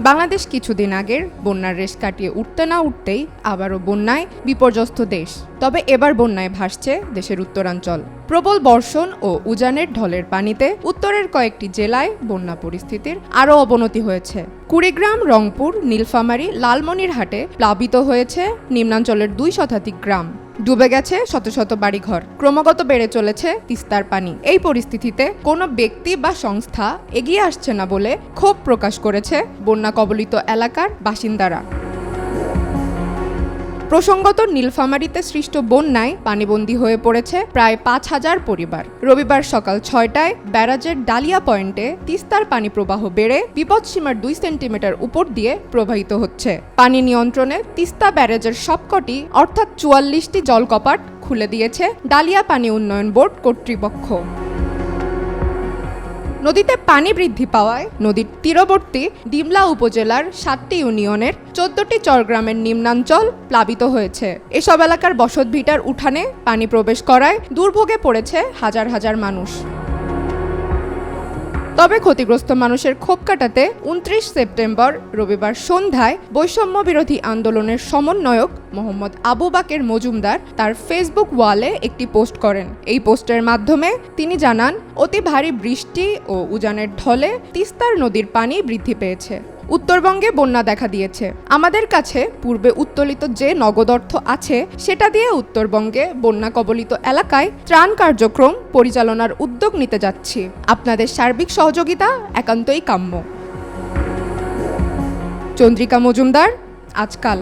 বাংলাদেশ কিছুদিন আগের বন্যার রেশ কাটিয়ে উঠতে না উঠতেই আবারও বন্যায় বিপর্যস্ত দেশ। তবে এবার বন্যায় ভাসছে দেশের উত্তরাঞ্চল। প্রবল বর্ষণ ও উজানের ঢলের পানিতে উত্তরের কয়েকটি জেলায় বন্যা পরিস্থিতির আরও অবনতি হয়েছে। কুড়িগ্রাম, রংপুর, নীলফামারী, লালমনিরহাটে প্লাবিত হয়েছে নিম্নাঞ্চলের দুই শতাধিক গ্রাম। ডুবে গেছে শত শত বাড়িঘর। ক্রমাগত বেড়ে চলেছে তিস্তার পানি। এই পরিস্থিতিতে কোনো ব্যক্তি বা সংস্থা এগিয়ে আসছে না বলে ক্ষোভ প্রকাশ করেছে বন্যা কবলিত এলাকার বাসিন্দারা। প্রসঙ্গত, নীলফামারীতে সৃষ্ট বন্যায় পানিবন্দী হয়ে পড়েছে প্রায় পাঁচ হাজার পরিবার। রবিবার সকাল ছয়টায় ব্যারাজের ডালিয়া পয়েন্টে তিস্তার পানি প্রবাহ বেড়ে বিপদসীমার দুই সেন্টিমিটার উপর দিয়ে প্রবাহিত হচ্ছে। পানি নিয়ন্ত্রণে তিস্তা ব্যারাজের সবকটি, অর্থাৎ চুয়াল্লিশটি জলকপাট খুলে দিয়েছে ডালিয়া পানি উন্নয়ন বোর্ড কর্তৃপক্ষ। নদীতে পানি বৃদ্ধি পাওয়ায় নদীর তীরবর্তী ডিমলা উপজেলার সাতটি ইউনিয়নের চোদ্দটি চরগ্রামের নিম্নাঞ্চল প্লাবিত হয়েছে। এসব এলাকার বসতভিটার উঠানে পানি প্রবেশ করায় দুর্ভোগে পড়েছে হাজার হাজার মানুষ। তবে ক্ষতিগ্রস্ত মানুষের ক্ষোভ কাটাতে উনত্রিশ সেপ্টেম্বর রবিবার সন্ধ্যায় বৈষম্য বিরোধী আন্দোলনের সমন্বয়ক মোহাম্মদ আবু বাকের মজুমদার তার ফেসবুক ওয়ালে একটি পোস্ট করেন। এই পোস্টের মাধ্যমে তিনি জানান, অতি ভারী বৃষ্টি ও উজানের ঢলে তিস্তার নদীর পানি বৃদ্ধি পেয়েছে। উত্তরবঙ্গে বন্যা দেখা দিয়েছে। আমাদের কাছে পূর্বে উত্তোলিত যে নগদ অর্থ আছে, সেটা দিয়ে উত্তরবঙ্গে বন্যা কবলিত এলাকায় ত্রাণ কার্যক্রম পরিচালনার উদ্যোগ নিতে যাচ্ছি। আপনাদের সার্বিক সহযোগিতা একান্তই কাম্য। চন্দ্রিকা মজুমদার, আজকাল।